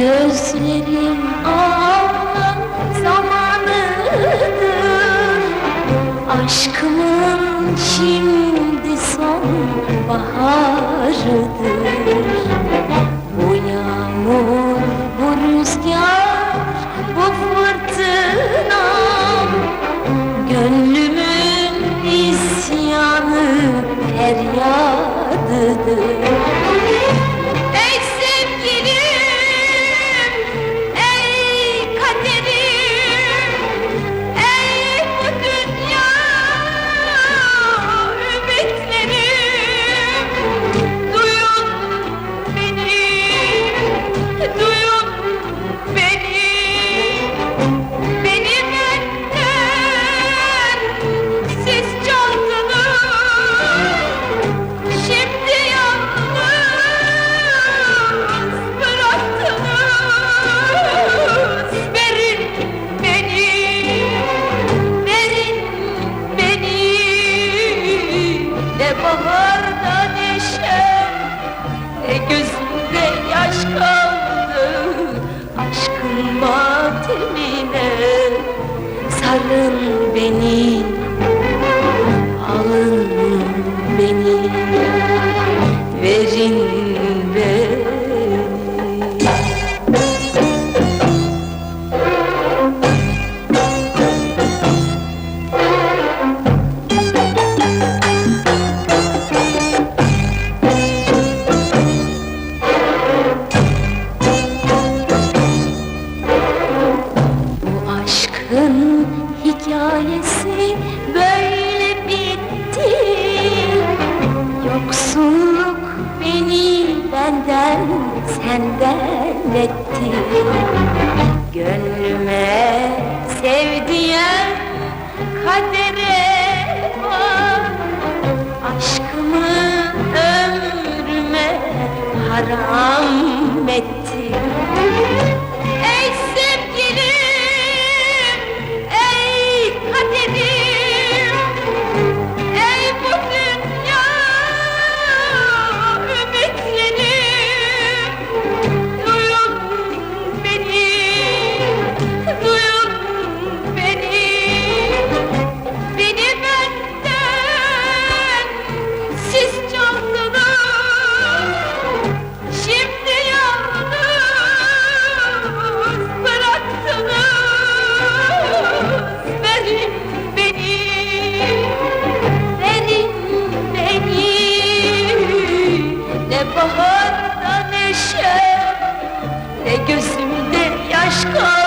gözlerim. Aşkımın şimdi sonbaharıdır. Bu yağmur, bu rüzgar, bu fırtına. Gönlüm Dokunma Sarın beni. gafletti Gönlüm Ne baharda neşe Ne gözümde yaş kaldı